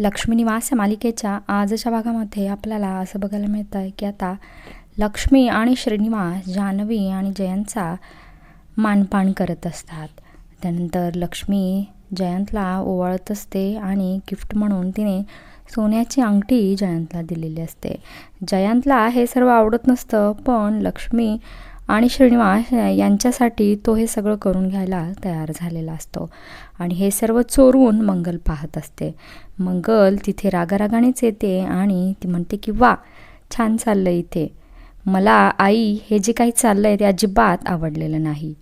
लक्ष्मी निवास या मालिकेच्या आजच्या भागामध्ये आपल्याला असं बघायला मिळतं आहे की आता लक्ष्मी आणि श्रीनिवास जान्हवी आणि जयंतचा मानपान करत असतात. त्यानंतर लक्ष्मी जयंतला ओवाळत असते आणि गिफ्ट म्हणून तिने सोन्याची अंगठी जयंतला दिलेली असते. जयंतला हे सर्व आवडत नसतं पण लक्ष्मी आणि श्रीनिवास यांच्यासाठी तो हे सगळं करून घ्यायला तयार झालेला असतो. आणि हे सर्व चोरून मंगल पाहत असते. मंगल तिथे रागारागानेच येते आणि ती म्हणते की वा छान चाललं इथे. मला आई हे जे काही चाललं आहे ते अजिबात आवडलेलं नाही.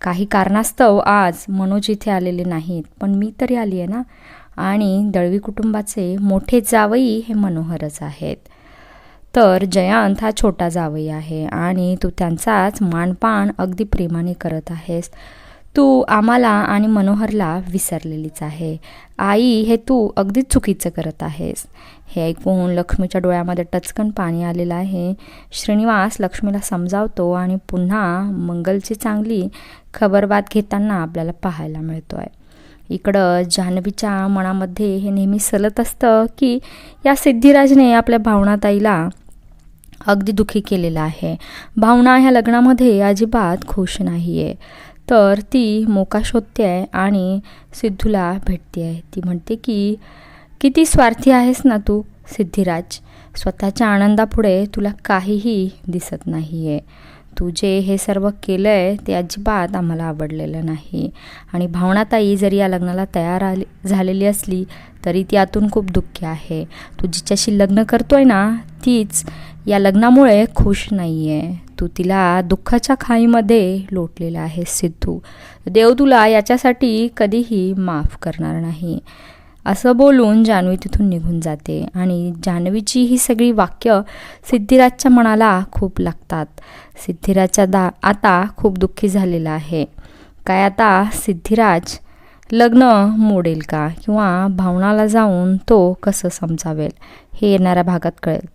काही कारणास्तव आज मनोज इथे आलेले नाहीत पण मी तरी आली आहे ना. आणि दळवी कुटुंबाचे मोठे जावई हे मनोहरच आहेत. तर जयंत हा छोटा जावई आहे आणि तू त्यांचाच मानपान अगदी प्रेमाने करत आहेस. तू आम्हाला आणि मनोहरला विसरलेलीच आहे. आई हे तू अगदी चुकीचं करत आहेस. हे ऐकून लक्ष्मीच्या डोळ्यामध्ये टचकन पाणी आलेलं आहे. श्रीनिवास लक्ष्मीला समजावतो आणि पुन्हा मंगलची चांगली खबरबात घेताना आपल्याला पाहायला मिळतो आहे इकडं जान्हवीच्या मनामध्ये हे नेहमी सलत असतं की या सिद्धिराजने आपल्या भावनाताईला अगदी दुखी केलेला आहे. भावना ह्या लग्नामध्ये अजिबात खुश नाही आहे तर ती मोका शोधते आहे आणि सिद्धूला भेटते आहे ती म्हणते की किती स्वार्थी आहेस ना तू सिद्धिराज. स्वतःच्या आनंदापुढे तुला काहीही दिसत नाही आहे तू जे हे सर्व केलं आहे ते अजिबात आम्हाला आवडलेलं नाही. आणि भावनाताई जरी या लग्नाला तयार आली झालेली असली तरी ती आतून खूप दुःखी आहे. तू जिच्याशी लग्न करतोय ना तीच या लग्नामुळे खुश नाही आहे तू तिला दुःखाच्या खाईमध्ये लोटलेला आहे सिद्धू. देव तुला याच्यासाठी कधीही माफ करणार नाही. असं बोलून जान्हवी तिथून निघून जाते आणि जान्हवीची ही सगळी वाक्य सिद्धिराजच्या मनाला खूप लागतात. सिद्धिराजच्या दा आता खूप दुःखी झालेला आहे. काय आता सिद्धिराज लग्न मोडेल का? किंवा भावनाला जाऊन तो कसं समजावेल? हे येणाऱ्या भागात कळेल.